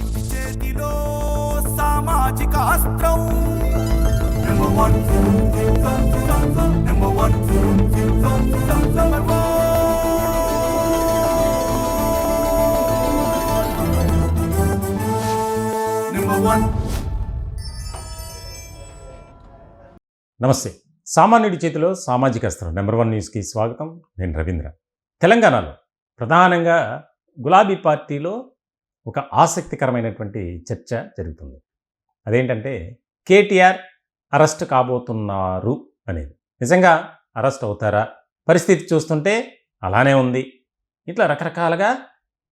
చేతిలో సామాజిక అస్త్రం. Number one number one number one నమస్తే. సామాన్యుడి చేతిలో సామాజిక అస్త్రం. నెంబర్ వన్ న్యూస్కి స్వాగతం. నేను రవీంద్ర. తెలంగాణలో ప్రధానంగా గులాబీ పార్టీలో ఒక ఆసక్తికరమైనటువంటి చర్చ జరుగుతుంది. అదేంటంటే కేటీఆర్ అరెస్ట్ కాబోతున్నారు అనేది. నిజంగా అరెస్ట్ అవుతారా? పరిస్థితి చూస్తుంటే అలానే ఉంది. ఇట్లా రకరకాలుగా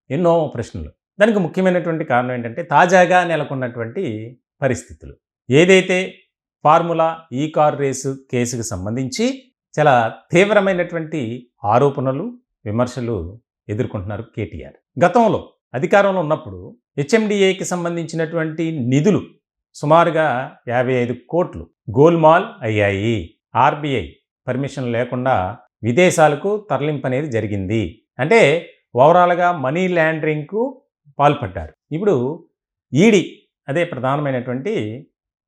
ఎన్నో ప్రశ్నలు. దానికి ముఖ్యమైనటువంటి కారణం ఏంటంటే తాజాగా నెలకొన్నటువంటి పరిస్థితులు. ఏదైతే ఫార్ములా ఈ కార్ రేసు కేసుకు సంబంధించి చాలా తీవ్రమైనటువంటి ఆరోపణలు విమర్శలు ఎదుర్కొంటున్నారు కేటీఆర్. గతంలో అధికారంలో ఉన్నప్పుడు హెచ్ఎండిఏకి సంబంధించినటువంటి నిధులు సుమారుగా యాభై ఐదు కోట్లు గోల్మాల్ అయ్యాయి. ఆర్బీఐ పర్మిషన్ లేకుండా విదేశాలకు తరలింపు అనేది జరిగింది. అంటే ఓవరాల్గా మనీ ల్యాండరింగ్కు పాల్పడ్డారు. ఇప్పుడు ఈడీ అదే ప్రధానమైనటువంటి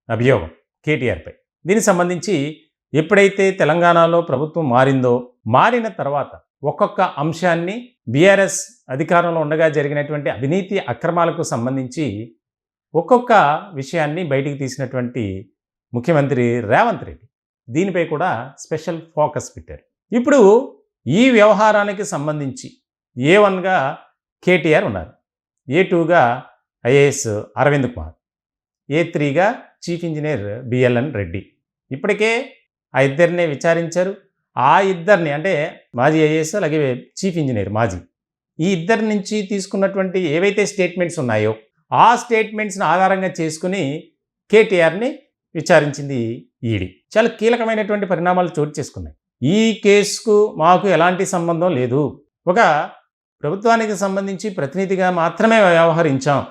అభియోగం కేటీఆర్పై. దీనికి సంబంధించి ఎప్పుడైతే తెలంగాణలో ప్రభుత్వం మారిందో మారిన తర్వాత ఒక్కొక్క అంశాన్ని బీఆర్ఎస్ అధికారంలో ఉండగా జరిగినటువంటి అవినీతి అక్రమాలకు సంబంధించి ఒక్కొక్క విషయాన్ని బయటికి తీసినటువంటి ముఖ్యమంత్రి రేవంత్ రెడ్డి. దీనిపై కూడా స్పెషల్ ఫోకస్ పెట్టారు. ఇప్పుడు ఈ వ్యవహారానికి సంబంధించి ఏ వన్గా కేటీఆర్ ఉన్నారు. ఏ టూగా ఐఏఎస్ అరవింద్ కుమార్. ఏ త్రీగా చీఫ్ ఇంజనీర్ బిఎల్ఎన్ రెడ్డి. ఇప్పటికే ఆ ఇద్దరినే విచారించారు. ఆ ఇద్దరిని అంటే మాజీ ఐఏఎస్ అలాగే చీఫ్ ఇంజనీర్ మాజీ. ఈ ఇద్దరి నుంచి తీసుకున్నటువంటి ఏవైతే స్టేట్మెంట్స్ ఉన్నాయో ఆ స్టేట్మెంట్స్ని ఆధారంగా చేసుకుని కేటీఆర్ని విచారించింది ఈడీ. చాలా కీలకమైనటువంటి పరిణామాలు చోటు చేసుకున్నాయి. ఈ కేసుకు మాకు ఎలాంటి సంబంధం లేదు. ఒక ప్రభుత్వానికి సంబంధించి ప్రతినిధిగా మాత్రమే వ్యవహరించాం.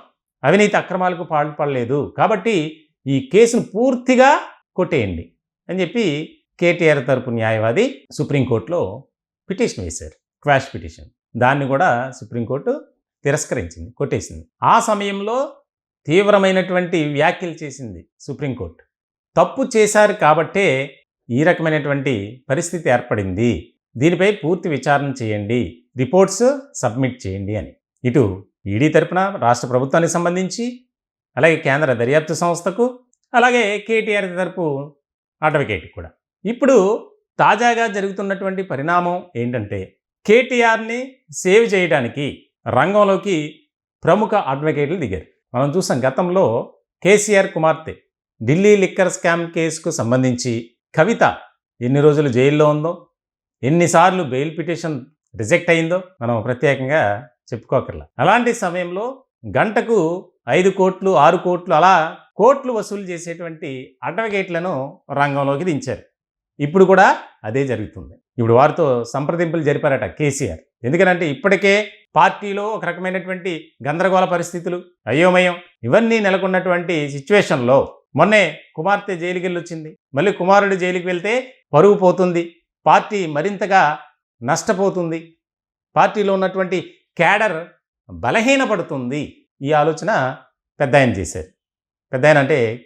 అవినీతి అక్రమాలకు పాల్పడలేదు. కాబట్టి ఈ కేసును పూర్తిగా కొట్టేయండి అని చెప్పి కేటీఆర్ తరపు న్యాయవాది సుప్రీంకోర్టులో పిటిషన్ వేశారు క్వాష్ పిటిషన్. దాన్ని కూడా సుప్రీంకోర్టు తిరస్కరించింది కొట్టేసింది. ఆ సమయంలో తీవ్రమైనటువంటి వ్యాఖ్యలు చేసింది సుప్రీంకోర్టు. తప్పు చేశారు కాబట్టే ఈ రకమైనటువంటి పరిస్థితి ఏర్పడింది. దీనిపై పూర్తి విచారణ చేయండి రిపోర్ట్స్ సబ్మిట్ చేయండి అని. ఇటు ఈడీ తరపున రాష్ట్ర ప్రభుత్వానికి సంబంధించి అలాగే కేంద్ర దర్యాప్తు సంస్థకు అలాగే కేటీఆర్ తరపు అడ్వకేట్ కూడా. ఇప్పుడు తాజాగా జరుగుతున్నటువంటి పరిణామం ఏంటంటే కేటీఆర్ని సేవ్ చేయడానికి రంగంలోకి ప్రముఖ అడ్వకేట్లు దిగారు. మనం చూసాం గతంలో కేసీఆర్ కుమార్తె ఢిల్లీ లిక్కర్ స్కామ్ కేసుకు సంబంధించి కవిత ఎన్ని రోజులు జైల్లో ఉందో ఎన్నిసార్లు బెయిల్ పిటిషన్ రిజెక్ట్ అయిందో మనం ప్రత్యేకంగా చెప్పుకోకర్లా. అలాంటి సమయంలో గంటకు ఐదు కోట్లు ఆరు కోట్లు అలా కోట్లు వసూలు చేసేటువంటి అడ్వకేట్లను రంగంలోకి దించారు. ఇప్పుడు కూడా అదే జరుగుతుంది. ఇప్పుడు వారితో సంప్రదింపులు జరిపారట కేసీఆర్. ఎందుకనంటే ఇప్పటికే పార్టీలో ఒక రకమైనటువంటి గందరగోళ పరిస్థితులు అయోమయం ఇవన్నీ నెలకొన్నటువంటి సిచ్యువేషన్లో మొన్నే కుమార్తె జైలుకి వెళ్ళొచ్చింది మళ్ళీ కుమారుడు జైలుకి వెళ్తే పరుగు పోతుంది. పార్టీ మరింతగా నష్టపోతుంది. పార్టీలో ఉన్నటువంటి క్యాడర్ బలహీనపడుతుంది. ఈ ఆలోచన పెద్ద ఆయన చేశారు. పెద్ద ఆయన అంటే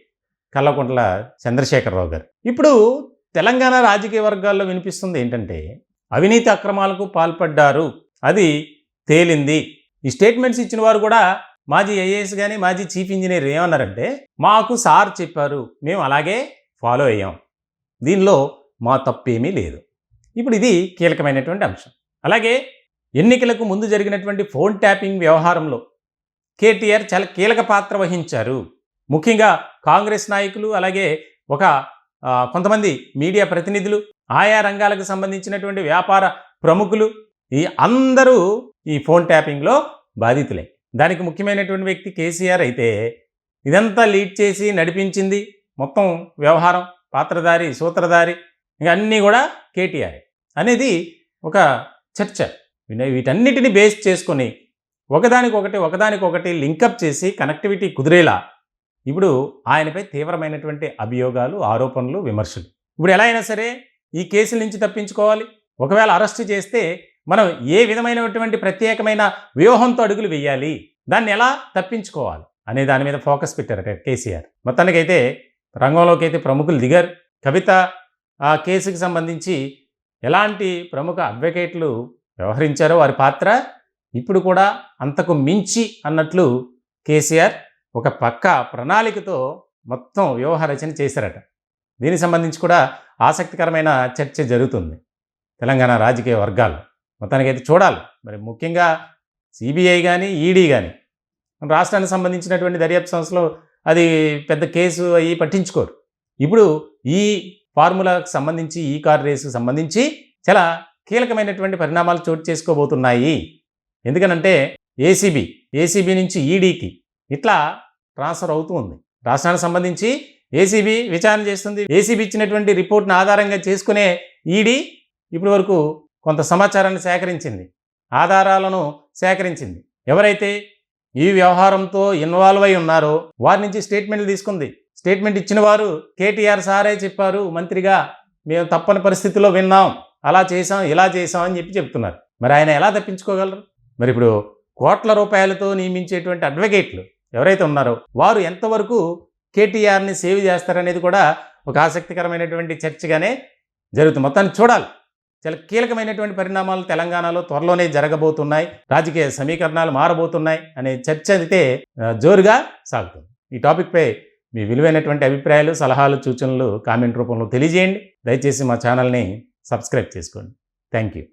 కల్లకుంట్ల చంద్రశేఖరరావు గారు. ఇప్పుడు తెలంగాణ రాజకీయ వర్గాల్లో వినిపిస్తుంది ఏంటంటే అవినీతి అక్రమాలకు పాల్పడ్డారు. అది తేలింది. ఈ స్టేట్మెంట్స్ ఇచ్చిన వారు కూడా మాజీ ఐఏఎస్ కానీ మాజీ చీఫ్ ఇంజనీర్ ఏమన్నారంటే మాకు సార్ చెప్పారు. మేము అలాగే ఫాలో అయ్యాం. దీనిలో మా తప్పేమీ లేదు. ఇప్పుడు ఇది కీలకమైనటువంటి అంశం. అలాగే ఎన్నికలకు ముందు జరిగినటువంటి ఫోన్ ట్యాపింగ్ వ్యవహారంలో కేటీఆర్ చాలా కీలక పాత్ర వహించారు. ముఖ్యంగా కాంగ్రెస్ నాయకులు అలాగే ఒక కొంతమంది మీడియా ప్రతినిధులు ఆయా రంగాలకు సంబంధించినటువంటి వ్యాపార ప్రముఖులు ఈ అందరూ ఈ ఫోన్ ట్యాపింగ్లో బాధితులే. దానికి ముఖ్యమైనటువంటి వ్యక్తి కేసీఆర్ అయితే ఇదంతా లీడ్ చేసి నడిపించింది మొత్తం వ్యవహారం పాత్రధారి సూత్రధారి ఇంకా అన్నీ కూడా కేటీఆర్ అనేది ఒక చర్చ. వీటన్నిటిని బేస్ చేసుకొని ఒకదానికొకటి ఒకదానికొకటి లింకప్ చేసి కనెక్టివిటీ కుదిరేలా ఇప్పుడు ఆయనపై తీవ్రమైనటువంటి అభియోగాలు ఆరోపణలు విమర్శలు. ఇప్పుడు ఎలా అయినా సరే ఈ కేసుల నుంచి తప్పించుకోవాలి. ఒకవేళ అరెస్ట్ చేస్తే మనం ఏ విధమైనటువంటి ప్రత్యేకమైన వ్యూహంతో అడుగులు వేయాలి? దాన్ని ఎలా తప్పించుకోవాలి? అనే దాని మీద ఫోకస్ పెట్టారట కేసీఆర్. మొత్తానికైతే రంగంలోకి అయితే ప్రముఖులు దిగారు. కవిత ఆ కేసుకి సంబంధించి ఎలాంటి ప్రముఖ అడ్వకేట్లు వ్యవహరించారో వారి పాత్ర ఇప్పుడు కూడా అంతకు మించి అన్నట్లు కేసీఆర్ ఒక పక్క ప్రణాళికతో మొత్తం వ్యూహ రచన చేశారట. దీనికి సంబంధించి కూడా ఆసక్తికరమైన చర్చ జరుగుతుంది. తెలంగాణ రాజకీయ వర్గాలు మొత్తానికైతే చూడాలి. మరి ముఖ్యంగా సిబిఐ కానీ ఈడీ కానీ రాష్ట్రానికి సంబంధించినటువంటి దర్యాప్తు సంస్థలు అది పెద్ద కేసు అయ్యి పట్టించుకోరు. ఇప్పుడు ఈ ఫార్ములాకు సంబంధించి ఈ కార్ రేసుకు సంబంధించి చాలా కీలకమైనటువంటి పరిణామాలు చోటు చేసుకోబోతున్నాయి. ఎందుకనంటే ఏసీబీ ఏసీబీ నుంచి ఈడీకి ఇట్లా ట్రాన్స్ఫర్ అవుతూ ఉంది రాష్ట్రానికి సంబంధించి ఏసీబీ విచారణ చేస్తుంది. ఏసీబీ ఇచ్చినటువంటి రిపోర్ట్ను ఆధారంగా చేసుకునే ఈడీ ఇప్పటి వరకు కొంత సమాచారాన్ని సేకరించింది. ఆధారాలను సేకరించింది. ఎవరైతే ఈ వ్యవహారంతో ఇన్వాల్వ్ అయి ఉన్నారో వారి నుంచి స్టేట్మెంట్లు తీసుకుంది. స్టేట్మెంట్ ఇచ్చిన వారు కేటీఆర్ సారే చెప్పారు. మంత్రిగా మేము తప్పని పరిస్థితిలో విన్నాం. అలా చేసాం ఇలా చేసాం అని చెప్పి చెప్తున్నారు. మరి ఆయన ఎలా తప్పించుకోగలరు? మరి ఇప్పుడు కోట్ల రూపాయలతో నియమించేటువంటి అడ్వకేట్లు ఎవరైతే ఉన్నారో వారు ఎంతవరకు కేటీఆర్ని సేవ్ చేస్తారనేది కూడా ఒక ఆసక్తికరమైనటువంటి చర్చగానే జరుగుతుంది. మొత్తాన్ని చూడాలి. చాలా కీలకమైనటువంటి పరిణామాలు తెలంగాణలో త్వరలోనే జరగబోతున్నాయి. రాజకీయ సమీకరణాలు మారబోతున్నాయి అనే చర్చ అయితే జోరుగా సాగుతుంది. ఈ టాపిక్పై మీ విలువైనటువంటి అభిప్రాయాలు సలహాలు సూచనలు కామెంట్ రూపంలో తెలియజేయండి. దయచేసి మా ఛానల్ని సబ్స్క్రైబ్ చేసుకోండి. Thank you.